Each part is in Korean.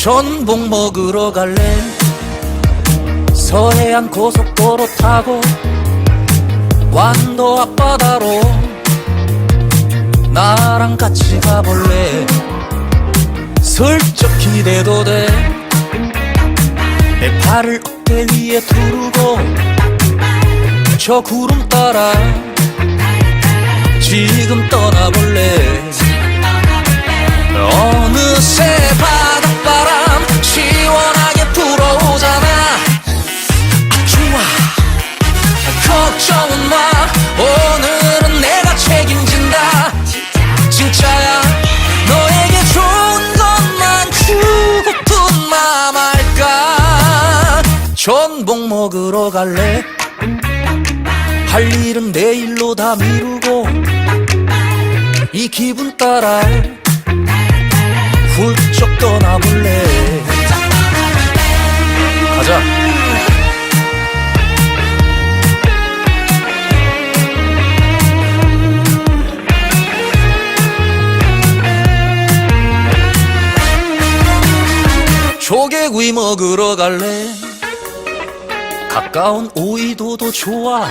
전복 먹으러 갈래? 서해안 고속도로 타고 완도 앞바다로 나랑 같이 가볼래? 슬쩍 기대도 돼. 내 팔을 어깨 위에 두르고 저 구름 따라 지금 떠나볼래? 어느 먹으러 갈래? 할 일은 내일로 다 미루고 이 기분 따라 훌쩍 떠나볼래? 가자. 조개구이 먹으러 갈래 가까운 오이도도 좋아.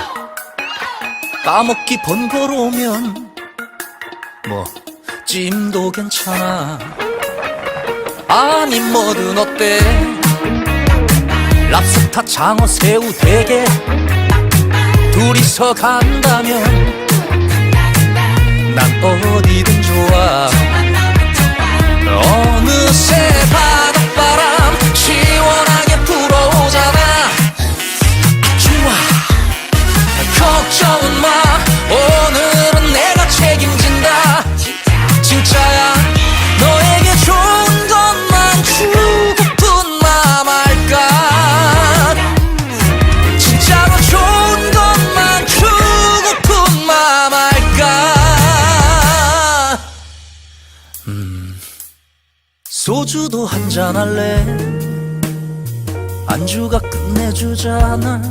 까먹기 번거로우면 뭐 찜도 괜찮아. 아니 뭐든 어때? 랍스타 장어 새우 대게 둘이서 간다면 난 어디든 좋아. 어느새 바 소주도 한잔 할래? 안주가 끝내주잖아.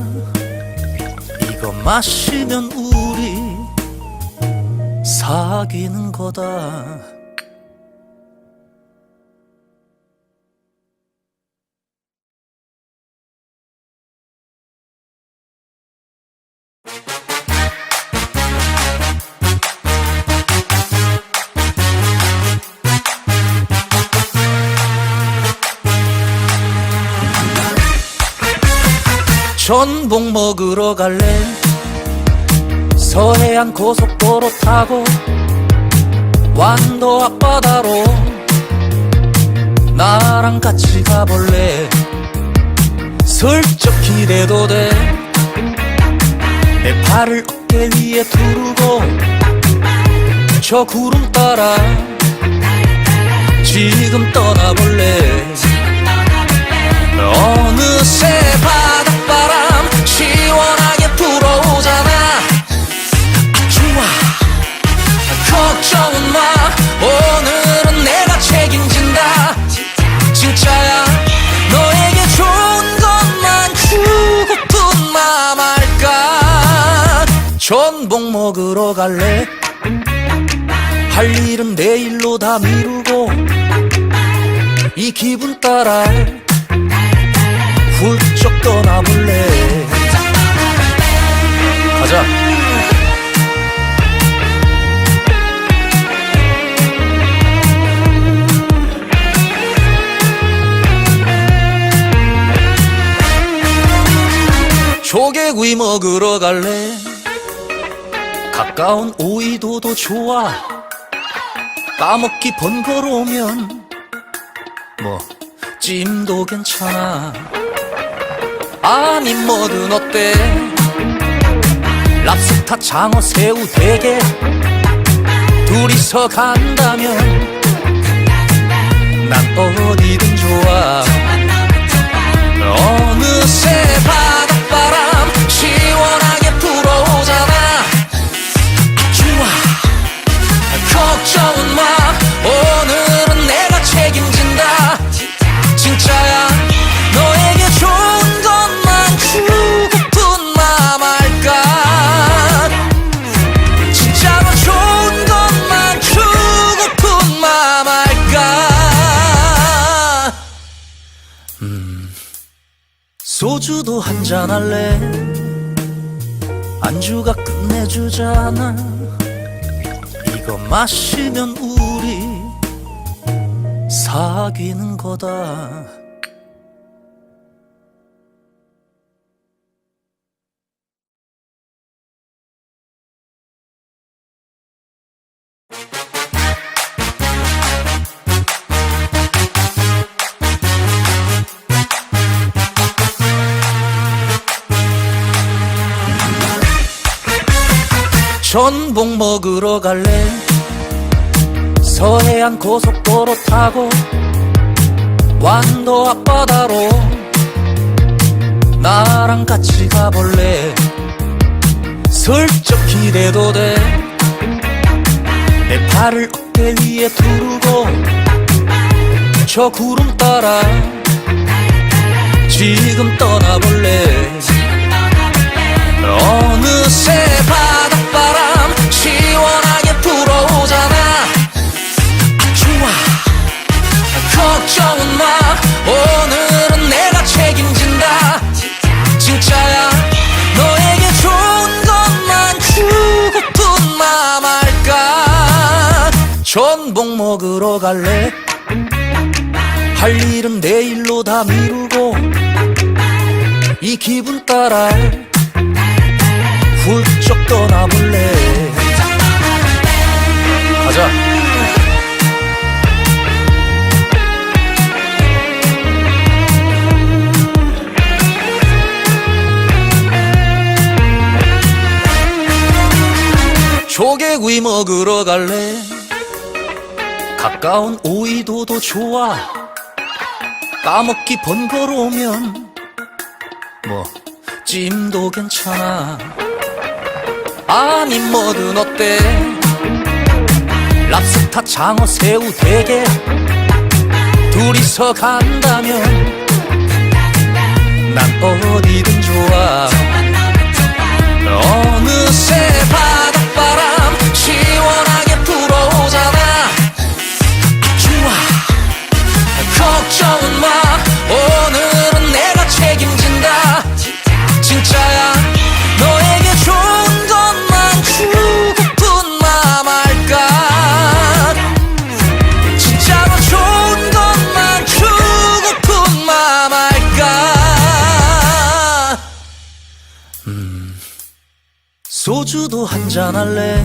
이거 마시면 우리 사귀는 거다 전복 먹으러 갈래? 서해안 고속도로 타고 완도 앞바다로 나랑 같이 가볼래? 슬쩍 기대도 돼. 내 팔을 어깨 위에 두르고 저 구름 따라 지금 떠나볼래? 어느 전복 먹으러 갈래? 할 일은 내일로 다 미루고 이 기분 따라 훌쩍 떠나볼래? 가자. 조개구이 먹으러 갈래 가까운 오이도도 좋아. 까먹기 번거로우면 뭐 찜도 괜찮아. 아니 뭐든 어때? 랍스타 장어 새우 대게 둘이서 간다면 난 어디든 좋아. 어느새 소주도 한잔 할래? 안주가 끝내주잖아. 이거 마시면 우리 사귀는 거다 전복 먹으러 갈래? 서해안 고속도로 타고 완도 앞바다로 나랑 같이 가볼래? 슬쩍 기대도 돼. 내 팔을 어깨 위에 두르고 저 구름 따라 지금 떠나볼래? 어느 전복 먹으러 갈래? 할 일은 내일로 다 미루고 이 기분 따라 훌쩍 떠나볼래? 가자. 조개구이 먹으러 갈래 가까운 오이도도 좋아. 까먹기 번거로우면 뭐 찜도 괜찮아. 아니 뭐든 어때? 랍스타 장어 새우 대게 둘이서 간다면 난 어디든 좋아. 어느새 바 소주도 한잔 할래